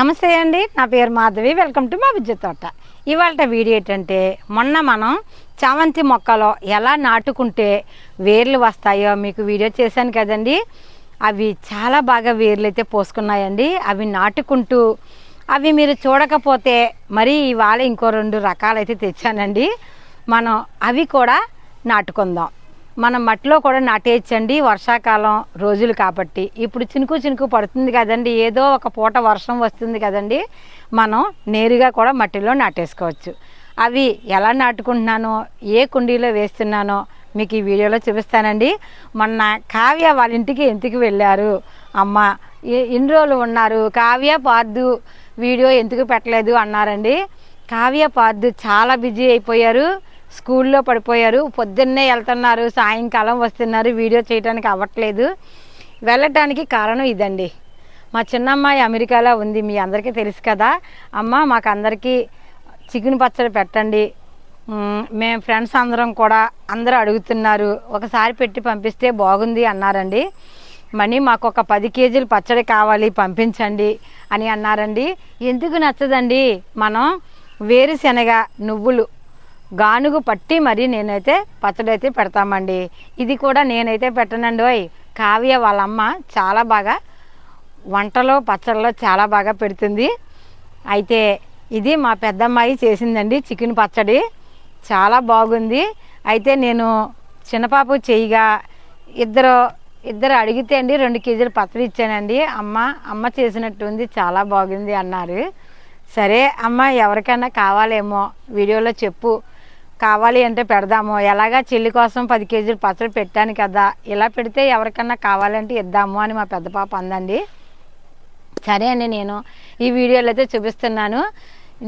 నమస్తే అండి నా పేరు మాధవి వెల్కమ్ టు మా విద్యుత్ తోట. ఇవాళ వీడియో ఏంటంటే మొన్న మనం చామంతి మొక్కలో ఎలా నాటుకుంటే వేర్లు వస్తాయో మీకు వీడియో చేశాను కదండి. అవి చాలా బాగా వేర్లు అయితే పోసుకున్నాయండి. అవి నాటుకుంటూ అవి మీరు చూడకపోతే మరి ఇవాళ ఇంకో రెండు రకాలైతే తెచ్చానండి. మనం అవి కూడా నాటుకుందాం. మనం మట్టిలో కూడా నాటేయచ్చండి వర్షాకాలం రోజులు కాబట్టి. ఇప్పుడు చినుకు చినుకు పడుతుంది కదండి. ఏదో ఒక పూట వర్షం వస్తుంది కదండి. మనం నేరుగా కూడా మట్టిలో నాటేసుకోవచ్చు. అవి ఎలా నాటుకుంటున్నానో ఏ కుండీలో వేస్తున్నానో మీకు ఈ వీడియోలో చూపిస్తానండి. మొన్న కావ్య వాళ్ళ ఇంటికి ఎందుకు వెళ్ళారు? అమ్మ ఎన్ని ఇన్ని రోజులు ఉన్నారు? కావ్య పార్దు వీడియో ఎందుకు పెట్టలేదు అన్నారండి. కావ్య పార్దు చాలా బిజీ అయిపోయారు. స్కూల్లో పడిపోయారు. పొద్దున్నే వెళ్తున్నారు సాయంకాలం వస్తున్నారు. వీడియో చేయడానికి అవ్వట్లేదు. వెళ్ళటానికి కారణం ఇదండి. మా చిన్నమ్మాయి అమెరికాలో ఉంది మీ అందరికీ తెలుసు కదా. అమ్మ మాకు అందరికీ చికెన్ పచ్చడి పెట్టండి. మేము ఫ్రెండ్స్ అందరం కూడా అందరూ అడుగుతున్నారు. ఒకసారి పెట్టి పంపిస్తే బాగుంది అన్నారండి. మనీ మాకు ఒక పది కేజీలు పచ్చడి కావాలి పంపించండి అని అన్నారండి. ఎందుకు నచ్చదండి? మనం వేరుశనగ నువ్వులు గానుగు పట్టి మరి నేనైతే పచ్చడి అయితే పెడతామండి. ఇది కూడా నేనైతే పెట్టనండి ఓయ్. కావ్య వాళ్ళ అమ్మ చాలా బాగా వంటలో పచ్చళ్ళలో చాలా బాగా పెడుతుంది. అయితే ఇది మా పెద్దమ్మాయి చేసిందండి చికెన్ పచ్చడి. చాలా బాగుంది. అయితే నేను చిన్నపాపు చేయగా ఇద్దరు ఇద్దరు అడిగితే అండి రెండు కేజీలు పచ్చడి ఇచ్చానండి. అమ్మ అమ్మ చేసినట్టుంది చాలా బాగుంది అన్నారు. సరే అమ్మ ఎవరికైనా కావాలేమో వీడియోలో చెప్పు. కావాలి అంటే పెడదాము. ఎలాగా చెల్లి కోసం పది కేజీలు పచ్చడి పెట్టాను కదా. ఇలా పెడితే ఎవరికన్నా కావాలంటే ఇద్దాము అని మా పెద్ద పాప అందండి. సరే అండి నేను ఈ వీడియోలో అయితే చూపిస్తున్నాను.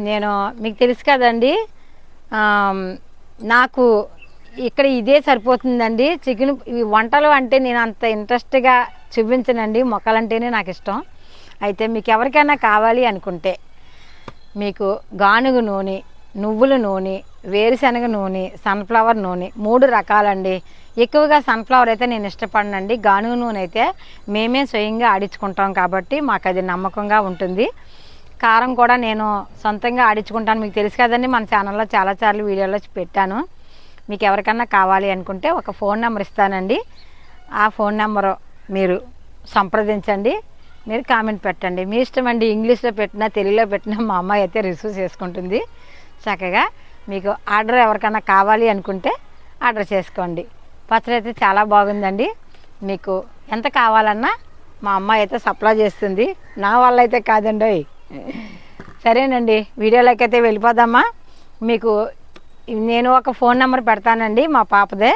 నేను మీకు తెలుసు కదండి నాకు ఇక్కడ ఇదే సరిపోతుందండి. చికెన్ ఈ వంటలు అంటే నేను అంత ఇంట్రెస్ట్గా చూపించనండి. మొక్కలంటేనే నాకు ఇష్టం. అయితే మీకు ఎవరికైనా కావాలి అనుకుంటే మీకు గానుగ నూనె నువ్వుల నూనె వేరుశనగ నూనె సన్ఫ్లవర్ నూనె మూడు రకాలండి. ఎక్కువగా సన్ఫ్లవర్ అయితే నేను ఇష్టపడనండి. గానుగ నూనె అయితే మేమే స్వయంగా ఆడించుకుంటాం కాబట్టి మాకు అది నమ్మకంగా ఉంటుంది. కారం కూడా నేను సొంతంగా ఆడించుకుంటాను. మీకు తెలుసు కదండి మన ఛానల్లో చాలాసార్లు వీడియోలో పెట్టాను. మీకు ఎవరికన్నా కావాలి అనుకుంటే ఒక ఫోన్ నెంబర్ ఇస్తానండి. ఆ ఫోన్ నెంబరు మీరు సంప్రదించండి. మీరు కామెంట్ పెట్టండి. మీ ఇష్టం అండి ఇంగ్లీష్లో పెట్టినా తెలుగులో పెట్టినా మా అమ్మాయి అయితే రిసీవ్ చేసుకుంటుంది. చక్కగా మీకు ఆర్డర్ ఎవరికైనా కావాలి అనుకుంటే ఆర్డర్ చేసుకోండి. పచ్చడి అయితే చాలా బాగుందండి. మీకు ఎంత కావాలన్నా మా అమ్మాయి అయితే సప్లై చేస్తుంది. నా వల్ల అయితే కాదండి. సరేనండి. వీడియోలోకి అయితే వెళ్ళిపోదామా? మీకు నేను ఒక ఫోన్ నెంబర్ పెడతానండి మా పాపదే.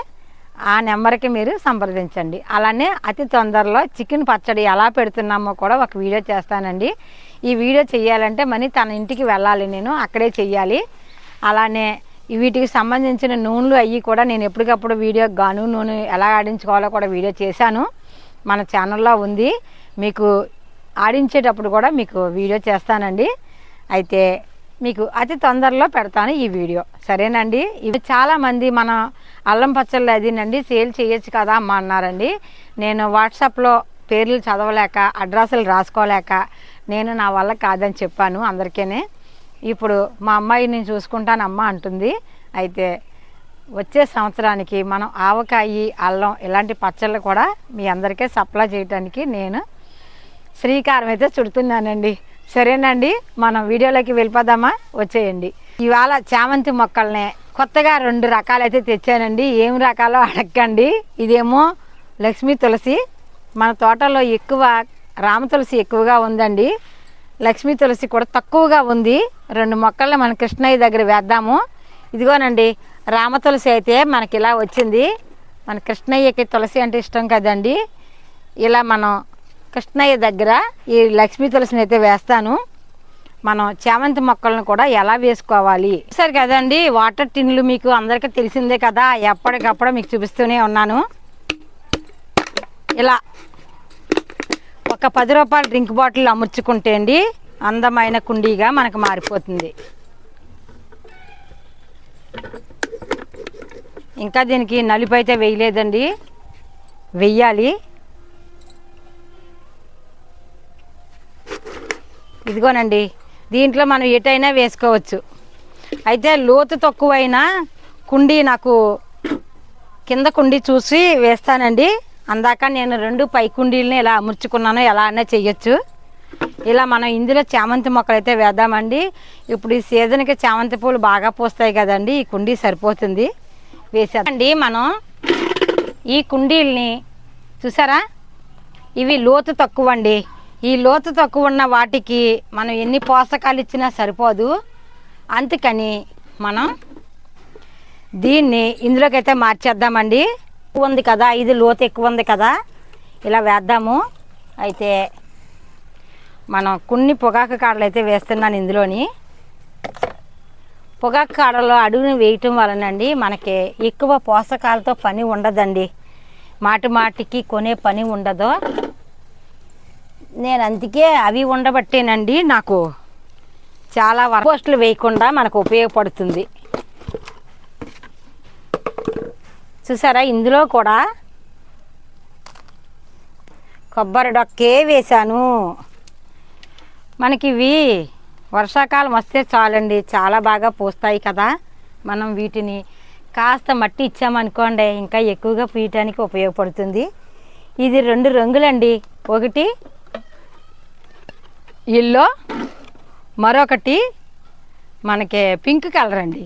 ఆ నెంబర్కి మీరు సంప్రదించండి. అలానే అతి తొందరలో చికెన్ పచ్చడి ఎలా పెడుతున్నామో కూడా ఒక వీడియో చేస్తానండి. ఈ వీడియో చేయాలంటే మనీ తన ఇంటికి వెళ్ళాలి. నేను అక్కడే చెయ్యాలి. అలానే వీటికి సంబంధించిన నూనెలు అవి కూడా నేను ఎప్పటికప్పుడు వీడియో గాను నూనె ఎలా ఆడించుకోవాలో కూడా వీడియో చేశాను. మన ఛానల్లో ఉంది. మీకు ఆడించేటప్పుడు కూడా మీకు వీడియో చేస్తానండి. అయితే మీకు అతి తొందరలో పెడతాను ఈ వీడియో. సరేనండి? ఇవి చాలామంది మన అల్లం పచ్చళ్ళు అదినండి సేల్ చేయొచ్చు కదా అమ్మ అన్నారండి. నేను వాట్సాప్లో పేర్లు చదవలేక అడ్రస్లు రాసుకోలేక నేను నా వల్ల కాదని చెప్పాను అందరికీనే. ఇప్పుడు మా అమ్మాయి నేను చూసుకుంటాను అమ్మ అంటుంది. అయితే వచ్చే సంవత్సరానికి మనం ఆవకాయి అల్లం ఇలాంటి పచ్చళ్ళు కూడా మీ అందరికీ సప్లై చేయడానికి నేను శ్రీకారం అయితే చుడుతున్నానండి. సరేనండి మనం వీడియోలోకి వెళ్ళిపోదామా? వచ్చేయండి. ఇవాళ చామంతి మొక్కల్ని కొత్తగా రెండు రకాలైతే తెచ్చానండి. ఏం రకాలో అడగండి. ఇదేమో లక్ష్మీ తులసి. మన తోటలో ఎక్కువ రామ తులసి ఎక్కువగా ఉందండి. లక్ష్మీ తులసి కూడా తక్కువగా ఉంది. రెండు మొక్కల్ని మన కృష్ణయ్య దగ్గర వేద్దాము. ఇదిగోనండి రామ తులసి అయితే మనకి ఇలా వచ్చింది. మన కృష్ణయ్యకి తులసి అంటే ఇష్టం కదండి. ఇలా మనం కృష్ణయ్య దగ్గర ఈ లక్ష్మీ తులసిని అయితే వేస్తాను. మనం చేమంతి మొక్కలను కూడా ఎలా వేసుకోవాలి? సరే కదండి వాటర్ టిన్లు మీకు అందరికీ తెలిసిందే కదా ఎప్పటికప్పుడు మీకు చూపిస్తూనే ఉన్నాను. ఇలా ఒక పది రూపాయల డ్రింక్ బాటిల్ అమర్చుకుంటే అండి అందమైన కుండీగా మనకు మారిపోతుంది. ఇంకా దీనికి నలుపు అయితే వేయలేదండి. వెయ్యాలి ఇదిగోనండి దీంట్లో మనం ఎటైనా వేసుకోవచ్చు. అయితే లోతు తక్కువైనా కుండీ నాకు కింద కుండీ చూసి వేస్తానండి. అందాక నేను రెండు పై కుండీలని ఎలా అమర్చుకున్నాను ఎలా అయినా చెయ్యొచ్చు ఇలా మనం ఇందులో చామంతి మొక్కలు అయితే వేద్దామండి. ఇప్పుడు ఈ సీజన్కి చామంతి పూలు బాగా పూస్తాయి కదండి ఈ కుండీ సరిపోతుంది. వేసేదండి మనం. ఈ కుండీల్ని చూసారా? ఇవి లోతు తక్కువ అండి ఈ లోతు తక్కువ ఉన్న వాటికి మనం ఎన్ని పోషకాలు ఇచ్చినా సరిపోదు. అందుకని మనం దీన్ని ఇందులోకైతే మార్చేద్దామండి. ఎక్కువ ఉంది కదా ఇది లోతు ఎక్కువ ఉంది కదా. ఇలా వేద్దాము. అయితే మనం కొన్ని పొగాకు కాడలు అయితే వేస్తున్నాను ఇందులోని. పొగాకు కాడలో అడుగుని వేయటం వలనండి మనకి ఎక్కువ పోషకాలతో పని ఉండదండి. మాటి మాటికి కొనే పని ఉండదు. నేను అందుకే అవి ఉండబట్టేనండి నాకు చాలా పోస్టులు వేయకుండా మనకు ఉపయోగపడుతుంది. చూసారా? ఇందులో కూడా కొబ్బరి డొక్కే వేశాను. మనకి ఇవి వర్షాకాలం వస్తే చాలండి. చాలా బాగా పూస్తాయి కదా. మనం వీటిని కాస్త మట్టి ఇచ్చామనుకోండి ఇంకా ఎక్కువగా పూయటానికి ఉపయోగపడుతుంది. ఇది రెండు రంగులండి. ఒకటి ఎల్లో మరొకటి మనకి పింక్ కలర్ అండి.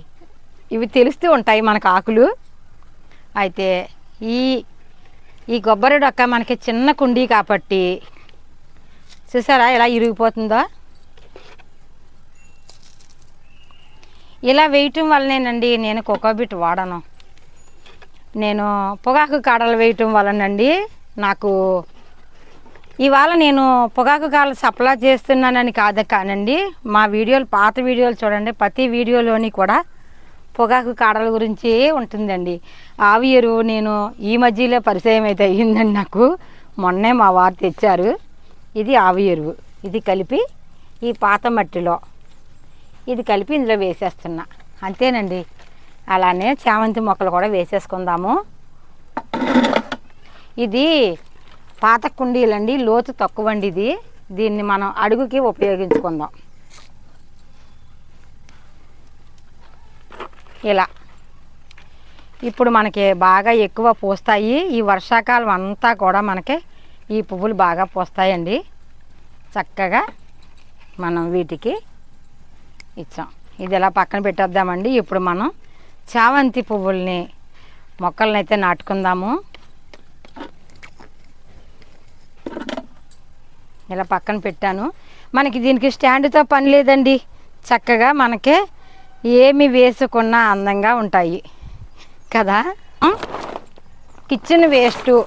ఇవి తెలుస్తూ ఉంటాయి మనకు ఆకులు. అయితే ఈ ఈ కొబ్బరి డొక్క మనకి చిన్న కుండీ కాబట్టి చూసారా ఇలా ఇరిగిపోతుందో? ఇలా వేయటం వల్లనేనండి నేను కోకోబిట్ వాడను. నేను పొగాకు కాడలు వేయటం వలనండి నాకు ఇవాళ నేను పొగాకు కాడలు సప్లై చేస్తున్నానని కాదు కానండి మా వీడియోలు పాత వీడియోలు చూడండి ప్రతి వీడియోలోని కూడా పొగాకు కాడల గురించి ఉంటుందండి. ఆవి ఎరువు నేను ఈ మధ్యలో పరిచయం అయితే అయ్యిందండి నాకు. మొన్నే మా వారు తెచ్చారు. ఇది ఆవి ఎరువు. ఇది కలిపి ఈ పాత మట్టిలో. ఇది కలిపి ఇందులో వేసేస్తున్నా. అంతేనండి. అలానే చామంతి మొక్కలు కూడా వేసేసుకుందాము. ఇది పాత కుండీలండి. లోతు తక్కువ అండి ఇది. దీన్ని మనం అడుగుకి ఉపయోగించుకుందాం. ఇలా. ఇప్పుడు మనకి బాగా ఎక్కువ పూస్తాయి. ఈ వర్షాకాలం అంతా కూడా మనకి ఈ పువ్వులు బాగా పూస్తాయండి. చక్కగా మనం వీటికి ఇచ్చాం. ఇది ఇలా పక్కన పెట్టేద్దామండి. ఇప్పుడు మనం చావంతి పువ్వుల్ని మొక్కల్ని అయితే నాటుకుందాము. ఇలా పక్కన పెట్టాను. మనకి దీనికి స్టాండ్తో పని లేదండి. చక్కగా మనకే ఏమి వేసుకున్నా అందంగా ఉంటాయి. కదా? కిచెన్ వేస్టు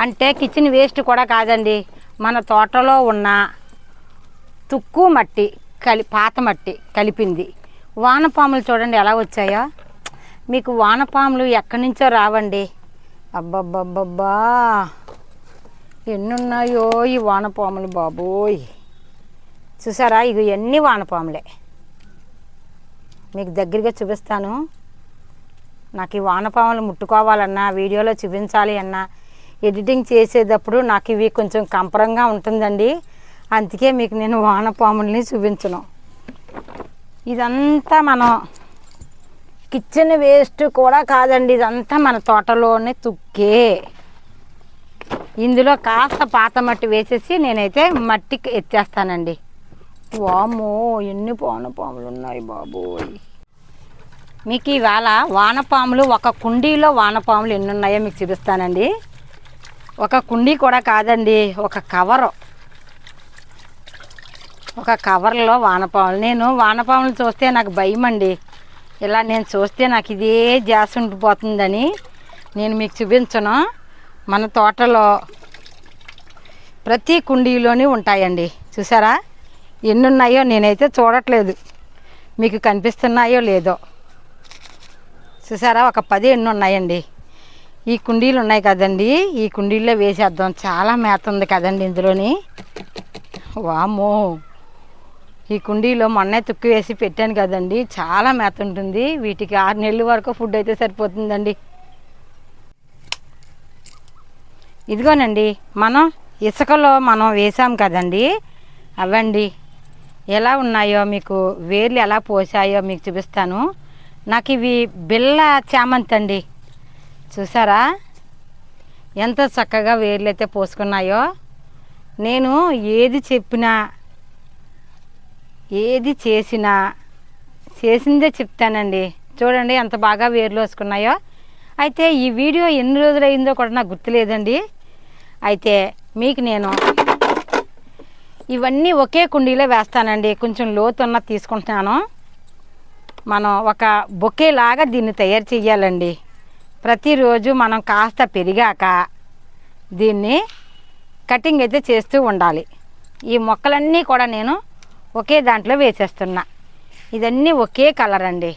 అంటే కిచెన్ వేస్ట్ కూడా కాదండి. మన తోటలో ఉన్న తుక్కు మట్టి కలి పాత మట్టి కలిపింది. వానపాములు చూడండి ఎలా వచ్చాయో. మీకు వానపాములు ఎక్కడి నుంచో రావండి. అబ్బబ్బబ్బబ్బా! ఎన్నున్నాయో ఈ వానపాములు బాబోయ్. చూసారా? ఇవి ఎన్ని వానపాములే మీకు దగ్గరగా చూపిస్తాను. నాకు ఈ వానపాములు ముట్టుకోవాలన్నా వీడియోలో చూపించాలి అన్నా ఎడిటింగ్ చేసేటప్పుడు నాకు ఇవి కొంచెం కంపరంగా ఉంటుందండి. అందుకే మీకు నేను వానపాముల్ని చూపించను. ఇదంతా మనం కిచెన్ వేస్ట్ కూడా కాదండి ఇదంతా మన తోటలోనే తుక్కే. ఇందులో కాస్త పాత మట్టి వేసేసి నేనైతే మట్టికి ఎత్తేస్తానండి. వామో ఎన్ని వానపాములు ఉన్నాయి బాబోయ్. మీకు ఇవాళ వానపాములు ఒక కుండీలో వానపాములు ఎన్ని ఉన్నాయో మీకు చూపిస్తానండి. ఒక కుండీ కూడా కాదండి ఒక కవరు. ఒక కవర్లో వానపాములు. నేను వానపాములు చూస్తే నాకు భయం అండి ఇలా నేను చూస్తే నాకు ఇదే జాస్ ఉండిపోతుందని నేను మీకు చూపించను. మన తోటలో ప్రతి కుండీలోని ఉంటాయండి. చూసారా? ఎన్ని ఉన్నాయో నేనైతే చూడట్లేదు. మీకు కనిపిస్తున్నాయో లేదో. చూసారా? ఒక పది ఎన్ని ఉన్నాయండి ఈ కుండీలు ఉన్నాయి కదండి. ఈ కుండీల్లో వేసేద్దాం. చాలా మేత ఉంది కదండి ఇందులోని. వామో ఈ కుండీలో మొన్నే తుక్కు వేసి పెట్టాను కదండి. చాలా మేత ఉంటుంది. వీటికి ఆరు నెలల వరకు ఫుడ్ అయితే సరిపోతుందండి. ఇదిగోనండి మనం ఇసుకలో మనం వేసాం కదండి. అవండి ఎలా ఉన్నాయో మీకు వేర్లు ఎలా పోసాయో మీకు చూపిస్తాను. నాకు ఇవి బిళ్ళ చామంతి అండి. చూసారా? ఎంత చక్కగా వేర్లు అయితే పోసుకున్నాయో. నేను ఏది చెప్పినా ఏది చేసినా చేసిందే చెప్తానండి. చూడండి ఎంత బాగా వేర్లు వేసుకున్నాయో. అయితే ఈ వీడియో ఎన్ని రోజులు అయిందో కూడా నాకు గుర్తులేదండి. అయితే మీకు నేను ఇవన్నీ ఒకే కుండీలో వేస్తానండి. కొంచెం లోతున్న తీసుకుంటున్నాను. మనం ఒక బొకే లాగా దీన్ని తయారు చేయాలండి. ప్రతిరోజు మనం కాస్త పెరిగాక దీన్ని కటింగ్ అయితే చేస్తూ ఉండాలి. ఈ మొక్కలన్నీ కూడా నేను ఒకే దాంట్లో వేసేస్తున్నా. ఇదన్నీ ఒకే కలర్ అండి.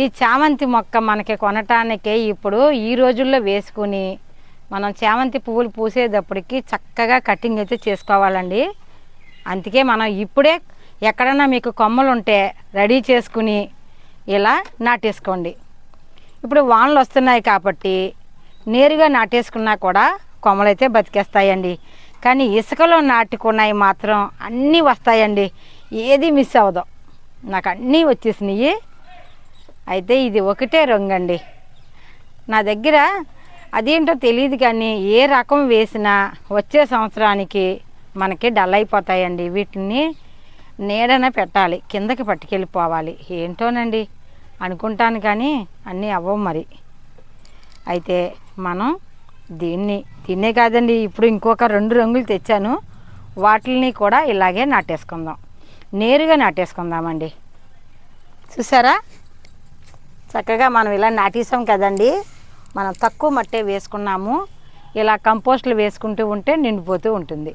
ఈ చామంతి మొక్క మనకి కొనటానికి ఇప్పుడు ఈ రోజుల్లో వేసుకుని మనం చామంతి పువ్వులు పూసేటప్పటికి చక్కగా కటింగ్ అయితే చేసుకోవాలండి. అందుకే మనం ఇప్పుడే ఎక్కడన్నా మీకు కొమ్మలు ఉంటే రెడీ చేసుకుని ఇలా నాటేసుకోండి. ఇప్పుడు వానలు వస్తున్నాయి కాబట్టి నేరుగా నాటేసుకున్నా కూడా కొమ్మలైతే బతికేస్తాయండి. కానీ ఇసుకలో నాటుకున్నాయి మాత్రం అన్నీ వస్తాయండి. ఏది మిస్ అవ్వదు. నాకు అన్నీ వచ్చేసినాయి. అయితే ఇది ఒకటే రంగు అండి నా దగ్గర అదేంటో తెలియదు కానీ ఏ రకం వేసినా వచ్చే సంవత్సరానికి మనకి డల్ అయిపోతాయండి. వీటిని నీడన పెట్టాలి. కిందకి పట్టుకెళ్ళిపోవాలి. ఏంటోనండి? అనుకుంటాను కానీ అన్నీ అవ్వవు మరి. అయితే మనం దీన్ని తినే కాదండి. ఇప్పుడు ఇంకొక రెండు రంగులు తెచ్చాను. వాటిని కూడా ఇలాగే నాటేసుకుందాం. నేరుగా నాటేసుకుందామండి. చూసారా? చక్కగా మనం ఇలా నాటేసాం కదండి. మనం తక్కువ మట్టే వేసుకున్నాము. ఇలా కంపోస్ట్లు వేసుకుంటూ ఉంటే నిండిపోతూ ఉంటుంది.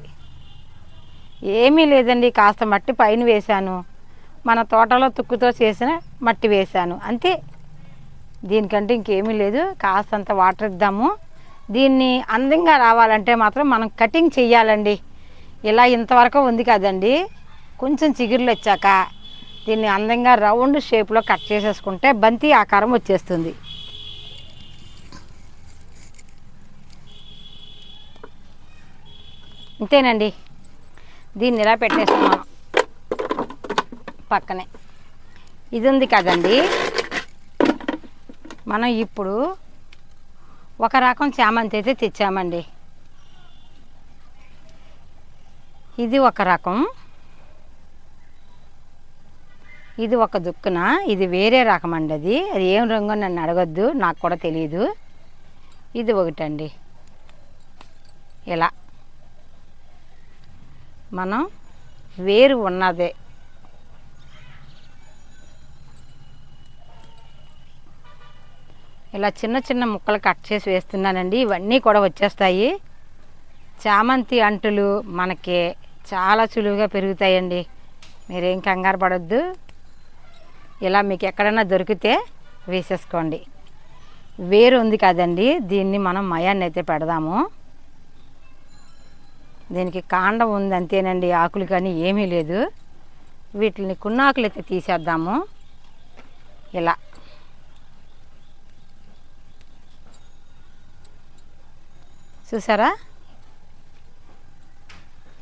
ఏమీ లేదండి. కాస్త మట్టి పైన వేశాను. మన తోటలో తుక్కుతో చేసిన మట్టి వేశాను. అంతే. దీనికంటే ఇంకేమీ లేదు. కాస్తంత వాటర్ ఇద్దాము. దీన్ని అందంగా రావాలంటే మాత్రం మనం కటింగ్ చెయ్యాలండి. ఇలా ఇంతవరకు ఉంది కదండి. కొంచెం చిగురులు వచ్చాక దీన్ని అందంగా రౌండ్ షేప్లో కట్ చేసేసుకుంటే బంతి ఆకారం వచ్చేస్తుంది. అంతేనండి దీన్ని ఇలా పెట్టేస్తున్నాం పక్కనే. ఇది ఉంది కదండి. మనం ఇప్పుడు ఒక రకం చామంతి అయితే తెచ్చామండి. ఇది ఒక రకం. ఇది ఒక దుక్కున. ఇది వేరే రకం అండి అది. అది ఏం రంగు నన్ను అడగొద్దు. నాకు కూడా తెలియదు ఇది ఒకటండి. ఇలా. మనం వేరు ఉన్నదే. ఇలా చిన్న చిన్న ముక్కలు కట్ చేసి వేస్తున్నానండి. ఇవన్నీ కూడా వచ్చేస్తాయి. చామంతి అంటులు మనకి చాలా సులువుగా పెరుగుతాయండి. మీరేం కంగారు పడద్దు. ఇలా మీకు ఎక్కడైనా దొరికితే వేసేసుకోండి. వేరు ఉంది కదండి. దీన్ని మనం మయాన్ని అయితే పెడదాము. దీనికి కాండం ఉంది అంతేనండి. ఆకులు కానీ ఏమీ లేదు. వీటిని కున్నాకులు అయితే తీసేద్దాము. ఇలా చూసారా?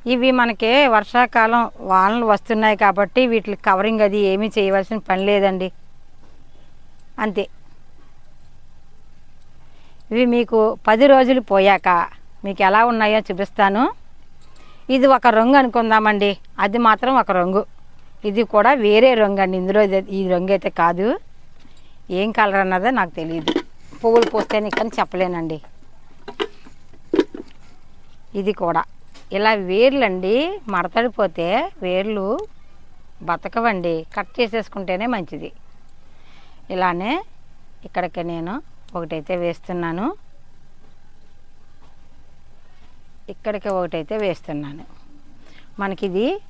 ఇవి మనకి వర్షాకాలం వానలు వస్తున్నాయి కాబట్టి వీటికి కవరింగ్ అది ఏమీ చేయవలసిన పని లేదండి. అంతే. ఇవి మీకు పది రోజులు పోయాక మీకు ఎలా ఉన్నాయో చూపిస్తాను. ఇది ఒక రంగు అనుకుందామండి. అది మాత్రం ఒక రంగు. ఇది కూడా వేరే రంగు అండి. ఇందులో ఇది- ఈ రంగు అయితే కాదు. ఏం కలర్ అన్నదో నాకు తెలియదు పువ్వులు పోస్తే కానీ చెప్పలేనండి. ఇది కూడా. ఇలా వేర్లండి మడతడిపోతే వేర్లు బతకవండి. కట్ చేసేసుకుంటేనే మంచిది. ఇలానే ఇక్కడికి నేను ఒకటైతే వేస్తున్నాను. ఇక్కడికి ఒకటైతే వేస్తున్నాను. మనకిది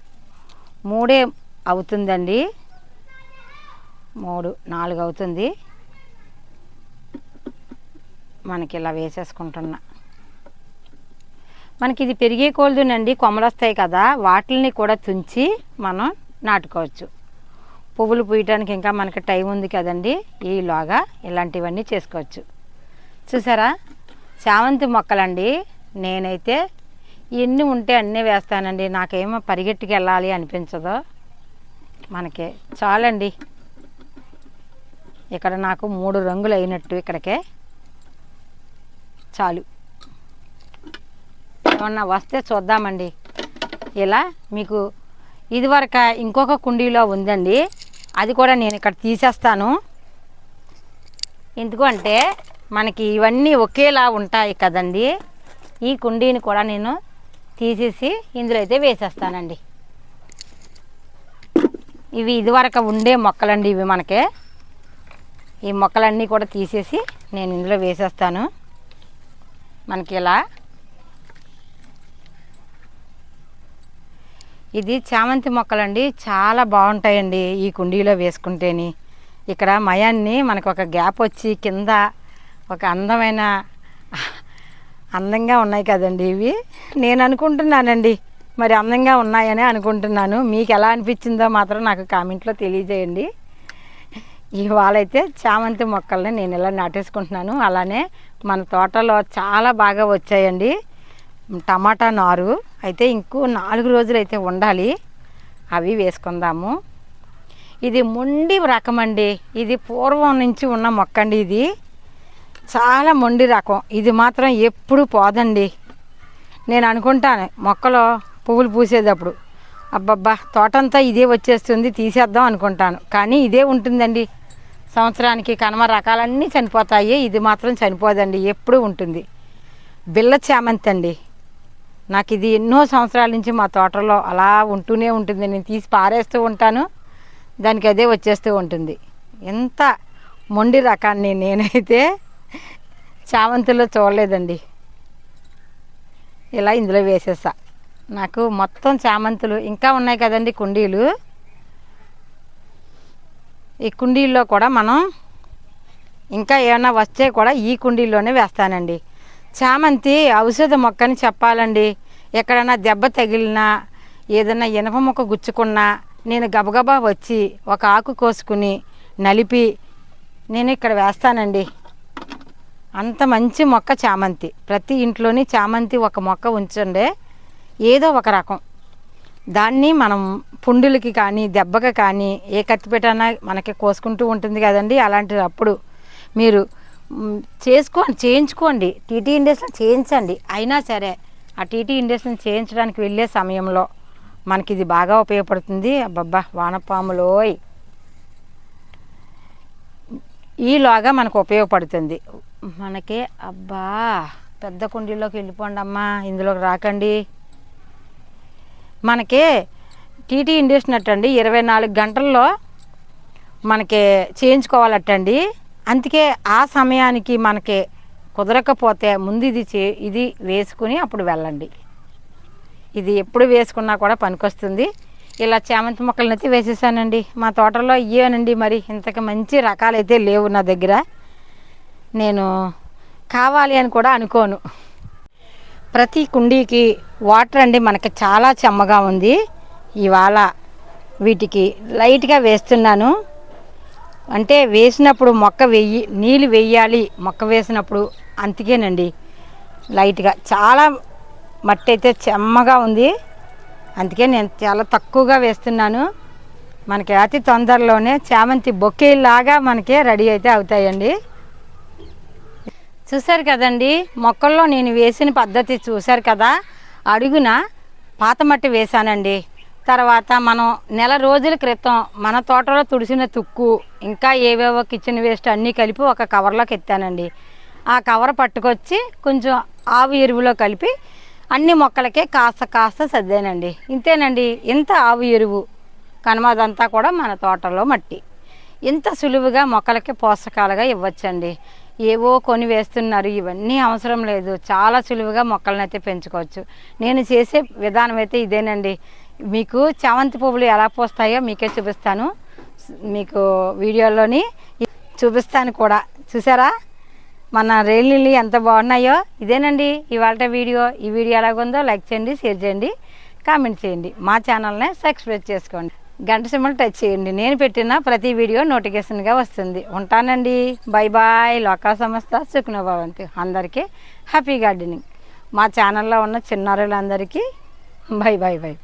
మూడే అవుతుందండి. మూడు నాలుగు అవుతుంది. మనకి ఇలా వేసేసుకుంటున్నా. మనకి ఇది పెరిగే కోల్దునండి కొమ్మలు వస్తాయి కదా వాటిల్ని కూడా తుంచి మనం నాటుకోవచ్చు. పువ్వులు పూయటానికి ఇంకా మనకి టైం ఉంది కదండి ఈలోగా ఇలాంటివన్నీ చేసుకోవచ్చు. చూసారా? చామంతి మొక్కలండి నేనైతే ఎన్ని ఉంటే అన్నీ వేస్తానండి నాకేమో పరిగెట్టుకు వెళ్ళాలి అనిపించదు మనకి చాలండి. ఇక్కడ నాకు మూడు రంగులు అయినట్టు ఇక్కడికే చాలు. ఏమన్నా వస్తే చూద్దామండి. ఇలా మీకు ఇదివరక ఇంకొక కుండీలో ఉందండి. అది కూడా నేను ఇక్కడ తీసేస్తాను. ఎందుకంటే మనకి ఇవన్నీ ఒకేలా ఉంటాయి కదండి. ఈ కుండీని కూడా నేను తీసేసి ఇందులో అయితే వేసేస్తానండి. ఇవి ఇదివరకు ఉండే మొక్కలండి ఇవి మనకే. ఈ మొక్కలన్నీ కూడా తీసేసి నేను ఇందులో వేసేస్తాను. మనకి ఇలా ఇది చామంతి మొక్కలండి. చాలా బాగుంటాయండి ఈ కుండీలో వేసుకుంటేని. ఇక్కడ మయాన్ని మనకు ఒక గ్యాప్ వచ్చి కింద ఒక అందమైన అందంగా ఉన్నాయి కదండి ఇవి. నేను అనుకుంటున్నానండి. మరి అందంగా ఉన్నాయని అనుకుంటున్నాను. మీకు ఎలా అనిపించిందో మాత్రం నాకు కామెంట్లో తెలియజేయండి. ఇవాళైతే చామంతి మొక్కల్ని నేను ఇలా నాటేసుకుంటున్నాను. అలానే మన తోటలో చాలా బాగా వచ్చాయండి. టమాటా నారు అయితే ఇంకో నాలుగు రోజులు అయితే ఉండాలి. అవి వేసుకుందాము. ఇది మొండి రకం అండి. ఇది పూర్వం నుంచి ఉన్న మొక్క అండి ఇది. చాలా మొండి రకం. ఇది మాత్రం ఎప్పుడు పోదండి. నేను అనుకుంటాను మొక్కలో పువ్వులు పూసేటప్పుడు. అబ్బబ్బా తోటంతా ఇదే వచ్చేస్తుంది తీసేద్దాం అనుకుంటాను. కానీ ఇదే ఉంటుందండి. సంవత్సరానికి కనుమ రకాలన్నీ చనిపోతాయి. ఇది మాత్రం చనిపోదండి. ఎప్పుడు ఉంటుంది. బిల్ల చామంతి అండి. నాకు ఇది ఎన్నో సంవత్సరాల నుంచి మా తోటలో అలా ఉంటూనే ఉంటుంది. నేను తీసి పారేస్తూ ఉంటాను. దానికి అదే వచ్చేస్తూ ఉంటుంది. ఎంత మొండి రకాన్ని నేనైతే చామంతిలో చూడలేదండి. ఇలా ఇందులో వేసేసా నాకు మొత్తం చామంతులు ఇంకా ఉన్నాయి కదండి కుండీలు. ఈ కుండీల్లో కూడా మనం ఇంకా ఏమైనా వస్తే కూడా ఈ కుండీల్లోనే వేస్తానండి. చామంతి ఔషధ మొక్కని చెప్పాలండి. ఎక్కడైనా దెబ్బ తగిలినా ఏదైనా ఇనప మొక్క గుచ్చుకున్నా నేను గబగబా వచ్చి ఒక ఆకు కోసుకుని నలిపి నేను ఇక్కడ వేస్తానండి. అంత మంచి మొక్క చామంతి. ప్రతి ఇంట్లోని చామంతి ఒక మొక్క ఉంచండి ఏదో ఒక రకం. దాన్ని మనం పుండులకి కానీ దెబ్బకి కానీ ఏ కత్తిపెట్టనా మనకి కోసుకుంటూ ఉంటుంది కదండి అలాంటి అప్పుడు మీరు చేసుకోండి చేయించుకోండి. టీటీ ఇండస్ట్రీని చేయించండి. అయినా సరే ఆ టీటీ ఇండస్ట్రీని చేయించడానికి వెళ్ళే సమయంలో మనకి ఇది బాగా ఉపయోగపడుతుంది. అబ్బబ్బా వానపాములోయ్. ఈలోగా మనకు ఉపయోగపడుతుంది. మనకి అబ్బా పెద్ద కుండీలోకి వెళ్ళిపోండి అమ్మా ఇందులోకి రాకండి. మనకి టీటీ ఇండస్ట్రీ అట్టండి ఇరవై నాలుగు గంటల్లో మనకి చేయించుకోవాలట్టండి. అందుకే ఆ సమయానికి మనకి కుదరకపోతే ముందు ఇది చే ఇది వేసుకుని అప్పుడు వెళ్ళండి. ఇది ఎప్పుడు వేసుకున్నా కూడా పనికొస్తుంది. ఇలా చామంతి మొక్కలను అయితే వేసేసానండి. మా తోటలో ఇవేనండి మరి. ఇంతకు మంచి రకాలైతే లేవు నా దగ్గర. నేను కావాలి అని కూడా అనుకోను. ప్రతి కుండీకి వాటర్ అండి మనకి చాలా చెమ్మగా ఉంది. ఇవాళ వీటికి లైట్గా వేస్తున్నాను. అంటే వేసినప్పుడు మొక్క వెయ్యి నీళ్ళు వెయ్యాలి మొక్క వేసినప్పుడు అందుకేనండి లైట్గా చాలా మట్టి అయితే చెమ్మగా ఉంది. అందుకే నేను చాలా తక్కువగా వేస్తున్నాను. మనకి అతి తొందరలోనే చామంతి బొక్కేలాగా మనకి రెడీ అయితే అవుతాయండి. చూశారు కదండి మొక్కల్లో నేను వేసిన పద్ధతి చూశారు కదా? అడుగున పాత మట్టి వేశానండి. తర్వాత మనం నెల రోజుల క్రితం మన తోటలో తుడిసిన తుక్కు ఇంకా ఏవేవో కిచెన్ వేస్ట్ అన్నీ కలిపి ఒక కవర్లోకి ఎత్తానండి. ఆ కవర్ పట్టుకొచ్చి కొంచెం ఆవు ఎరువులో కలిపి అన్ని మొక్కలకే కాస్త కాస్త సర్దానండి. ఇంతేనండి ఇంత ఆవు ఎరువు కనుమదంతా కూడా మన తోటలో మట్టి. ఇంత సులువుగా మొక్కలకి పోషకాలుగా ఇవ్వచ్చండి. ఏవో కొని వేస్తున్నారు ఇవన్నీ అవసరం లేదు. చాలా సులువుగా మొక్కలను అయితే పెంచుకోవచ్చు. నేను చేసే విధానం అయితే ఇదేనండి. మీకు చామంతి పువ్వులు ఎలా పోస్తాయో మీకే చూపిస్తాను. మీకు వీడియోలోని చూపిస్తాను కూడా. చూసారా? మన రేణులు ఎంత బాగున్నాయో. ఇదేనండి ఇవాళ వీడియో. ఈ వీడియో ఎలాగుందో లైక్ చేయండి షేర్ చేయండి కామెంట్ చేయండి. మా ఛానల్ని సబ్స్క్రైబ్ చేసుకోండి. గంట సింబల్ టచ్ చేయండి. నేను పెట్టిన ప్రతి వీడియో నోటిఫికేషన్గా వస్తుంది. ఉంటానండి. Bye bye. లోకా సంస్థ సుఖ్నభవంతి. అందరికీ హ్యాపీ గార్డెనింగ్. మా ఛానల్లో ఉన్న చిన్నారులందరికీ బై బాయ్ బాయ్